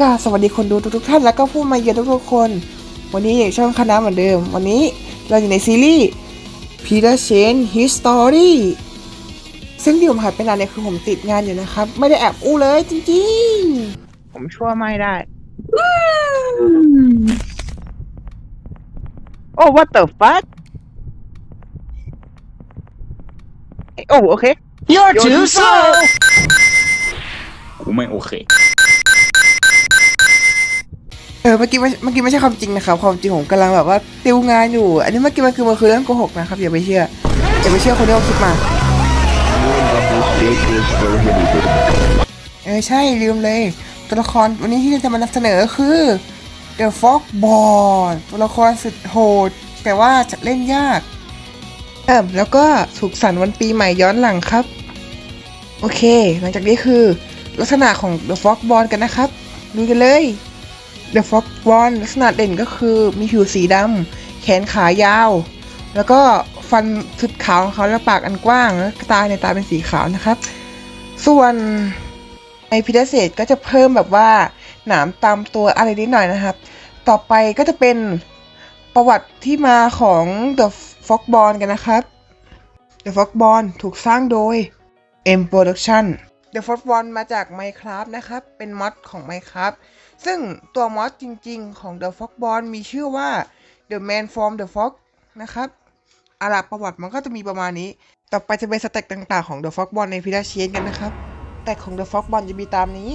ก็สวัสดีคนดูทุกๆท่านแล้วก็ผู้มาเยือนทุกๆคน วันนี้ช่องคณะเหมือนเดิม วันนี้เราอยู่ในซีรีส์ Peter Chen History ซึ่งที่ผมหายไปนานเนี่ยคือผมติดงานอยู่นะครับ ไม่ได้แอบอู้เลยจริงผมชั่วไม่ได้ โอ้ what the fuck โอ้โอเค You're too slow. กูไม่โอเคๆเออเมื่อกี้ไม่เมื่อกี้ไม่ใช่ความจริงนะครับความจริงผมกำลังแบบว่าติวงานอยู่ อันนี้เมื่อกี้มันคือมันคือเรื่องโกหกนะครับอย่าไปเชื่ออย่าไปเชื่อคนที่เขาคิดมาเออใช่ลืมเลยตัวละครวันนี้ที่จะมานำเสนอคือ The Fox b o r n ตัวละครสุดโหด แต่ว่าจะเล่นยากเออแล้วก็สุขสันต์วันปีใหม่ย้อนหลังครับ โอเค หลังจากนี้คือ ลักษณะของ The Fox b o r n กันนะครับ ดูกันเลย The Fox b o r n ลักษณะเด่นก็คือมีผิวสีดำ แขนขายาว แล้วก็ฟันสุดขาวของเขาและปากอันกว้าง แล้วตาในตาเป็นสีขาวนะครับ ส่วนในพิเศษก็จะเพิ่มแบบว่าหนามตามตัวอะไรนิดหน่อยนะครับ ต่อไปก็จะเป็นประวัติที่มาของ The Fox b o r n กันนะครับ The Fox b o r n ถูกสร้างโดย M Production The Fox b o r n มาจาก Minecraft นะครับ เป็นมอดของ Minecraft ซึ่งตัวมอดจริงๆ ของ The Fox b o r n มีชื่อว่า The Man from the Fox นะครับอาราประวัติมันก็จะมีประมาณนี้ ต่อไปจะเป็นสเต็กต่างๆของ The Fox b o r n ในพิราเชียนกันนะครับ แต่ของ The Fox b o r n จะมีตามนี้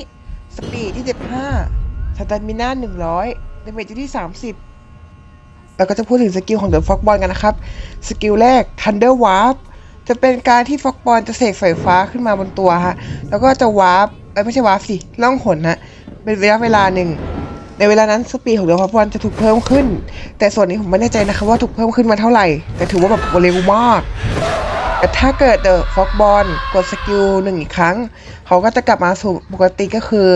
สปีดที่ 75 สแตมิน่า100ดาเมจที่ 30แล้วก็จะพูดถึงสกิลของ The Fox b o r n กันนะครับ สกิลแรก Thunder Warp จะเป็นการที่ Fox b o r n จะเสกไฟฟ้าขึ้นมาบนตัวฮะ แล้วก็จะวาร์ป เอ้ยไม่ใช่วาร์ปสิ ล่องหนฮะ เป็นระยะเวลาหนึ่ง ในเวลานั้นสปีดของ The Fox b o r n จะถูกเพิ่มขึ้น แต่ส่วนนี้ผมไม่แน่ใจนะครับว่าถูกเพิ่มขึ้นมาเท่าไหร่ แต่ถือว่าแบบเร็วมาก แต่ถ้าเกิด The Fox b o r n กดสกิลหนึ่งอีกครั้ง เขาก็จะกลับมาสู่ปกติก็คือ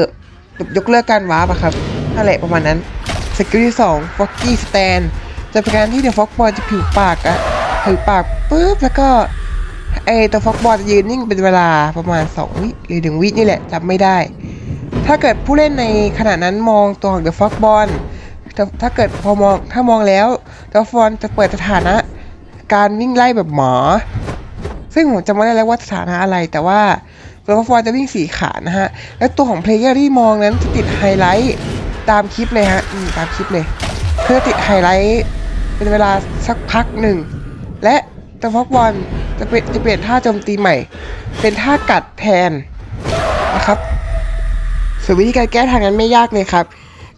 ยกเลิกการวาร์ปอะครับนั่นแหละประมาณนั้น สกิลที่2 Foggy Stand จะเป็นการที่ The Fox b o r n จะผิวปากอะผิวปากปุ๊บแล้วก็ไอตัว Fox b o r n จะยืนนิ่งเป็นเวลาประมาณ2วิหรือ1วินี่แหละจำไม่ได้ ถ้าเกิดผู้เล่นในขณะนั้นมองตัวของ The Fox b o r n แต่ถ้าเกิดพอมองถ้ามองแล้ว The Fox b o r n จะเปิดสถานะ การวิ่งไล่แบบหมอ ซึ่งผมจำไม่ได้แล้วว่าสถานะอะไรแต่ว่าตัวฟอร์จะวิ่งสี่ขานะฮะ และตัวของเพลเยอร์ที่มองนั้นจะติดไฮไลท์ตามคลิปเลยฮะตามคลิปเลย เพื่อติดไฮไลท์เป็นเวลาสักพักหนึ่ง และตัวฟอกบอลจะเป็นจะเปลี่ยนท่าโจมตีใหม่ เป็นท่ากัดแทน ส่วนวิธีการแก้ทางนั้นไม่ยากเลยครับ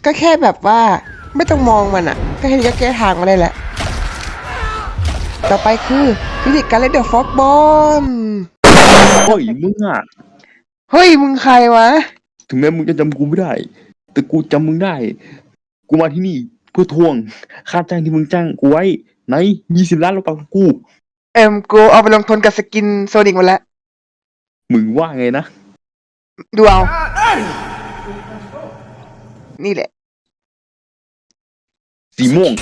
ก็แค่แบบว่าไม่ต้องมองมันอะก็แค่นี้ก็แก้ทางมาได้แหละ ต่อไปคือฟิสิกการเล่นเดอะฟอกบอลโอ้ยมึงอะ เฮ้ยมึงใครวะ ถึงแม้มึงจะจำกูไม่ได้ แต่กูจำมึงได้ กูมาที่นี่เพื่อทวงค่าจ้างที่มึงจ้างกูไว้ไหนยี่สิบล้านรูปายของกู เอ็มกูเอาไปลงทุนกับสกินโซนิกหมาแล้ว มึงว่าไงนะ ดูเอา นี่แหละ สีม่วง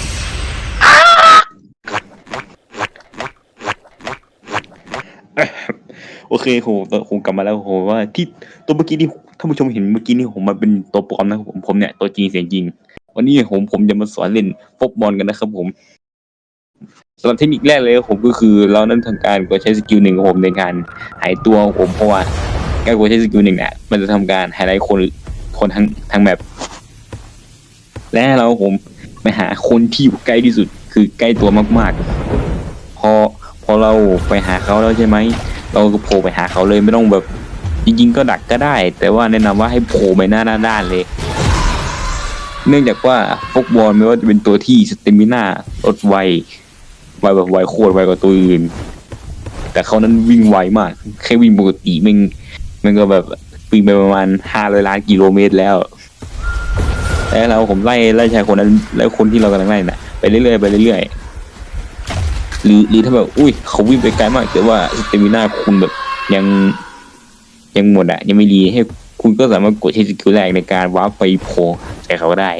โอเคโหคงกลับมาแล้วโหว่าที่ตัวเมื่อกี้ที่ท่านผู้ชมเห็นเมื่อกี้นี่ผมมาเป็นตัวปลอมนะครับผมผมเนี่ยตัวจริงเสียงจริง วันนี้ผมผมจะมาสอนเล่นฟุตบอลกันนะครับผมสำหรับเทคนิคแรกเลยของผมก็คือเรานั้นทำการกดใช้สกิลหนึ่งของผมในการหายตัวของผมเพราะว่าการกดใช้สกิลหนึ่งเนี่ยมันจะทำการไฮไลท์คนคนทั้งทั้งแบบ และเราผมไปหาคนที่อยู่ใกล้ที่สุด คือใกล้ตัวมากๆ พอพอเราไปหาเขาแล้วใช่ไหมเราก็โผล่ไปหาเขาเลยไม่ต้องแบบจริงๆก็ดักก็ได้ แต่ว่าแนะนำว่าให้โผล่ไปหน้าด้านเลย เนื่องจากว่าฟกบอลไม่ว่าจะเป็นตัวที่สเตมิน่าลดไวไวแบบไวโคตรไวกว่าตัวอื่น แต่เขานั้นวิ่งไวมากแค่วิ่งปกติมันมันก็แบบวิ่งไปประมาณห้าร้อยล้านกิโลเมตรแล้ว แล้วเราผมไล่ไล่ชายคนนั้นแล้วคนที่เรากำลังไล่น่ะไปเรื่อยๆไปเรื่อยๆหรือหรือถ้าแบบอุ้ยเขาวิ่งไปไกลมาก แต่ว่าสเตมิน่าคุณแบบยังยังหมดอะยังไม่ดีให้คุณก็สามารถกดใช้สกิลแรกในการวาร์ปไปโผล่ใส่เขาได้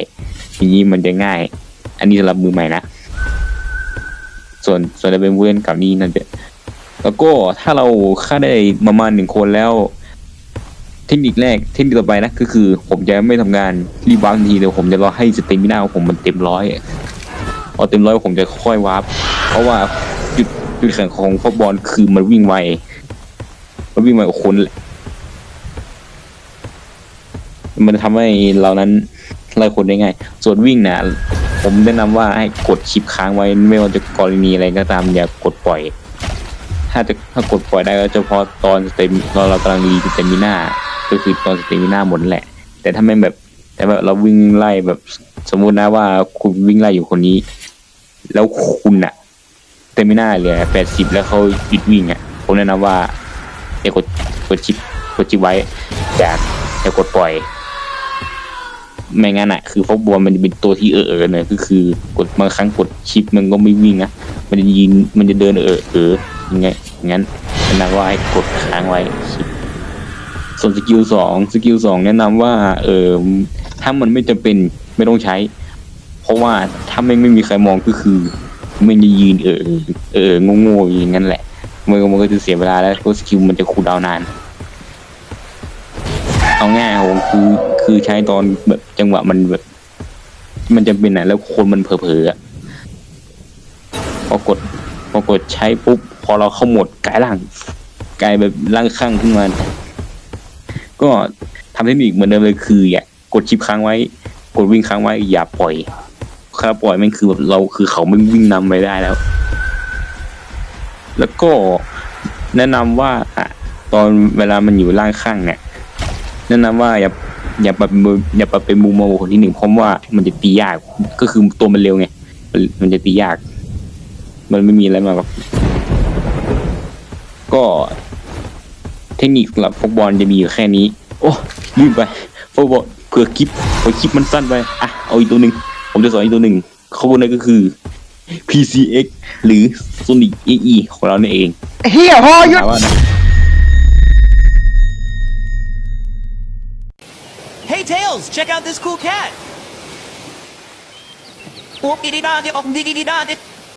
ทีนี้มันจะง่าย อันนี้สำหรับมือใหม่นะส่วนส่วนจะเป็นผู้เล่นกับนี้นั่นจะแล้วก็ถ้าเราฆ่าได้ประมาณหนึ่งคนแล้ว เทคนิคแรกเทคนิคต่อไปนะก็คือ ผมจะไม่ทำงานรีบวาร์ปทันทีเดี๋ยวผมจะรอให้สเตมิน่าของผมมันเต็มร้อยพอเต็มร้อยผมจะค่อยวาร์ปเพราะว่าจุดจุดแข็งของฟุตบอลคือมันวิ่งไวมันวิ่งไวกว่าคนแหละมันทำให้เรานั้นไล่คนได้ง่ายส่วนวิ่งนะผมแนะนำว่าให้กดชิปค้างไว้ไม่ว่าจะกรณีอะไรก็ตามอย่ากดปล่อย ถ้าจะถ้ากดปล่อยได้ก็เฉพาะตอนสเต็มตอนเรากำลังรีสเตมิน่า ก็คือตอนสเตมิน่าหมดแหละ แต่ถ้าไม่แบบ แต่แบบเราวิ่งไล่แบบสมมุตินะว่าคุณวิ่งไล่อยู่คนนี้ แล้วคุณอะสเตมิน่าเหลือแปดสิบแล้วเขาหยุดวิ่งอะผมแนะนำว่าอย่ากดกดชิปกดชิปไว้อย่าอย่ากดปล่อยไม่งั้นอะคือฟอกบัวมันจะเป็นตัวที่เออเออเนี่ยก็คือกดบางครั้งกดชิปมันก็ไม่วิ่งนะมันจะยินมันจะเดินเออเออยังไงงั้นแนะนำว่าให้กดค้างไว้ชิป ส่วนสกิลสองสกิลสองแนะนำว่า เออถ้ามันไม่จำเป็นไม่ต้องใช้ เพราะว่าถ้าไม่ไม่มีใครมองก็คือมันจะยืนเออเออโง่ๆอย่างนั้นแหละมันก็มันก็จะเสียเวลาแล้วเพราะสกิลมันจะคูลดาวนาน เอาง่ายผมคือคือใช้ตอนแบบจังหวะมันแบบ มันจะเป็นไหนแล้วคนมันเผลอๆพอกดพอกดใช้ปุ๊บ พอเราเข้าหมดกายล่างกายแบบล่างข้างขึ้นมา ก็ทำเทคนิคเหมือนเดิมเลยคืออย่ากดชิปค้างไว้ กดวิ่งค้างไว้ อย่าปล่อยถ้าปล่อยมันคือแบบเราคือเขาไม่วิ่งนำไปได้แล้ว แล้วก็แนะนำว่าอะตอนเวลามันอยู่ล่างข้างเนี่ย แนะนำว่าอย่าอย่าปรับมืออย่าปรับเป็นมุมมองคนที่หนึ่งเพราะว่ามันจะตียากก็คือตัวมันเร็วไงมันมันจะตียาก มันไม่มีอะไรมาแบบก็ เทคนิคสำหรับฟุตบอลจะมีอยู่แค่นี้ โอ้ลืมไปฟุตบอลเผื่อคลิปเผื่อคลิปมันสั้นไปอะเอาอีกตัวหนึ่งผมจะสอนอีกตัวหนึ่งข้อมูลนั้นก็คือ PCX หรือ Sonic AE ของเราเนี่ยเองเฮียพอหยุด ถามว่านะ Hey Tails, check out this cool cat. Oop dee